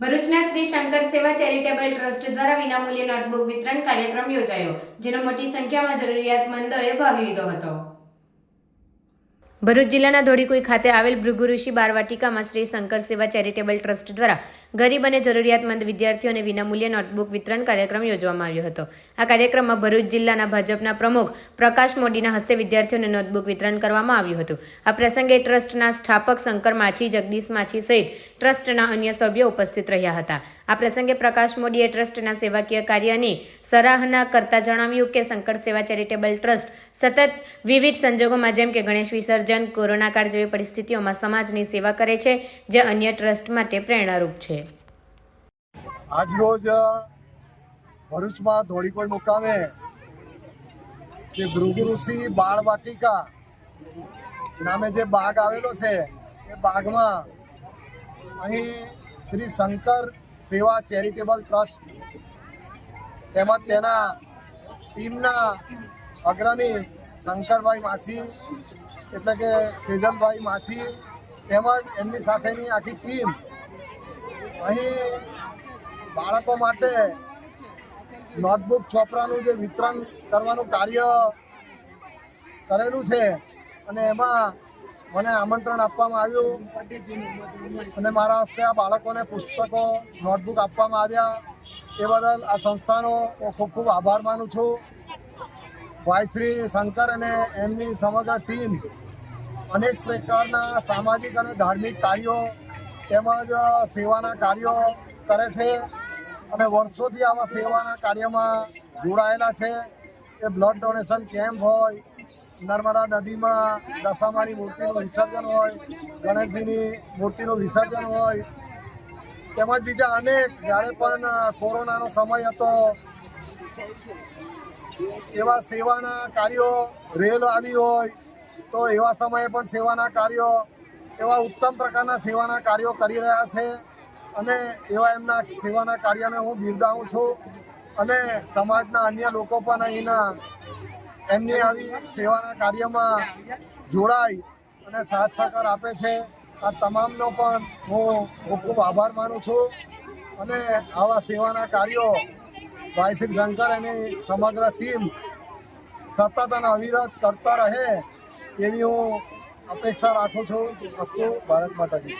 ભરૂચના શ્રી શંકર સેવા charitable trust દ્વારા વિનામૂલ્યે નોટબુક વિતરણ કાર્યક્રમ યોજાયો, જેનો મોટી સંખ્યામાં જરૂરિયાતમંદોએ ભાગ લીધો હતો. ભરૂચ જિલ્લાના ધોળીકુઈ ખાતે આવેલ ભૃગુઋષિ બારવાટિકામાં શ્રી શંકર સેવા ચેરિટેબલ ટ્રસ્ટ દ્વારા ગરીબ અને જરૂરિયાતમંદ વિદ્યાર્થીઓને વિનામૂલ્યે નોટબુક વિતરણ કાર્યક્રમ યોજવામાં આવ્યો હતો. આ કાર્યક્રમમાં ભરૂચ જિલ્લાના ભાજપના પ્રમુખ પ્રકાશ મોદીના હસ્તે વિદ્યાર્થીઓને નોટબુક વિતરણ કરવામાં આવ્યું હતું. આ પ્રસંગે ટ્રસ્ટના સ્થાપક શંકર માછી, જગદીશ માછી સહિત ટ્રસ્ટના અન્ય સભ્યો ઉપસ્થિત રહ્યા હતા. આ પ્રસંગે પ્રકાશ મોદીએ ટ્રસ્ટના સેવાકીય કાર્યની સરાહના કરતા જણાવ્યું કે શંકર સેવા ચેરિટેબલ ટ્રસ્ટ સતત વિવિધ સંજોગોમાં, જેમ કે ગણેશ વિસર્જન કોરોના કાળ જેવી પરિસ્થિતિઓમાં સમાજની સેવા કરે છે, જે અન્ય ટ્રસ્ટ માટે પ્રેરણારૂપ છે. આજરોજ ભરૂચમાં ધોળીકોઈ મુકામે જે ભૃગુઋષિ બાળ વાટિકા નામે જે બાગ આવેલો છે, એ બાગમાં અહીં શ્રી શંકર સેવા ચેરિટેબલ ટ્રસ્ટ તેમજ તેના ટીમના અગ્રણી શંકરભાઈ માછી એટલે કે સેજલભાઈ માછી તેમજ એમની સાથેની આખી ટીમ અહીં બાળકો માટે નોટબુક, ચોપરાનું જે વિતરણ કરવાનું કાર્ય કરેલું છે અને એમાં મને આમંત્રણ આપવામાં આવ્યું અને મારા હસ્તે આ બાળકોને પુસ્તકો, નોટબુક આપવામાં આવ્યા. એ બદલ આ સંસ્થાનો હું ખૂબ ખૂબ આભાર માનું છું. ભાઈ શ્રી શંકર અને એમની સમગ્ર ટીમ અનેક પ્રકારના સામાજિક અને ધાર્મિક કાર્યો તેમજ સેવાના કાર્યો કરે છે અને વર્ષોથી આવા સેવાના કાર્યમાં જોડાયેલા છે. એ બ્લડ ડોનેશન કેમ્પ હોય, નર્મદા નદીમાં દશામાની મૂર્તિનું વિસર્જન હોય, ગણેશજીની મૂર્તિનું વિસર્જન હોય, તેમજ બીજા અનેક, જ્યારે પણ કોરોનાનો સમય હતો એવા સેવાના કાર્યો રેલ આવી હોય તો એવા સમયે પણ સેવાના કાર્યો, એવા ઉત્તમ પ્રકારના સેવાના કાર્યો કરી રહ્યા છે અને એવા એમના સેવાના કાર્યને હું બિરદાવું છું અને સમાજના અન્ય લોકો પણ અહીંના એમની આવી સેવાના કાર્યમાં જોડાઈ અને સાથ સહકાર આપે છે. આ તમામનો પણ હું ખૂબ ખૂબ આભાર માનું છું અને આવા સેવાના કાર્યો ભાઈ શ્રી શંકર અને સમગ્ર ટીમ સતત અને અવિરત કરતા રહે એવી હું અપેક્ષા રાખું છું. વસ્તુ ભારત માતાજી